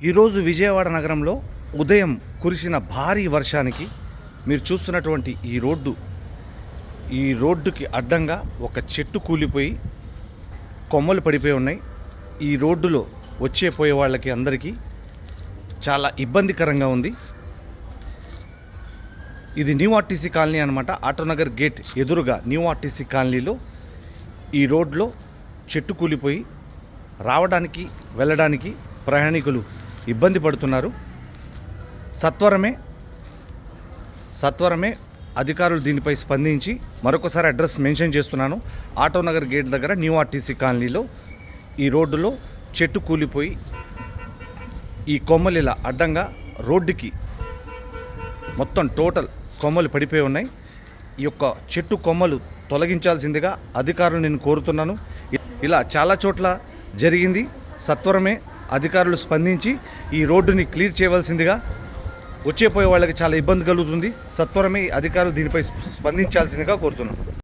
ఈరోజు విజయవాడ నగరంలో ఉదయం కురిసిన భారీ వర్షానికి మీరు చూస్తున్నటువంటి ఈ రోడ్డు ఈ రోడ్డుకి అడ్డంగా ఒక చెట్టు కూలిపోయి కొమ్మలు పడిపోయి ఉన్నాయి. ఈ రోడ్డులో వచ్చే పోయే వాళ్ళకి అందరికీ చాలా ఇబ్బందికరంగా ఉంది. ఇది న్యూ ఆర్టీసీ కాలనీ అనమాట ఆటోనగర్ గేట్ ఎదురుగా న్యూ ఆర్టీసీ కాలనీలో ఈ రోడ్లో చెట్టు కూలిపోయి రావడానికి వెళ్ళడానికి ప్రయాణికులు ఇబ్బంది పడుతున్నారు. సత్వరమే సత్వరమే అధికారులు దీనిపై స్పందించి మరొకసారి అడ్రస్ మెన్షన్ చేస్తున్నాను. ఆటోనగర్ గేట్ దగ్గర న్యూ ఆర్టీసీ కాలనీలో ఈ రోడ్డులో చెట్టు కూలిపోయి ఈ కొమ్మలు ఇలా అడ్డంగా రోడ్డుకి మొత్తం టోటల్ కొమ్మలు పడిపోయి ఉన్నాయి. ఈ యొక్క చెట్టు కొమ్మలు తొలగించాల్సిందిగా అధికారులు నేను కోరుతున్నాను. ఇ- ఇలా చాలా చోట్ల జరిగింది. సత్వరమే అధికారులు స్పందించి ఈ రోడ్డుని క్లియర్ చేయవలసిందిగా వచ్చే పోయే వాళ్ళకి చాలా ఇబ్బంది కలుగుతుంది. సత్వరమే అధికారులు దీనిపై స్పందించాల్సిందిగా కోరుతున్నాను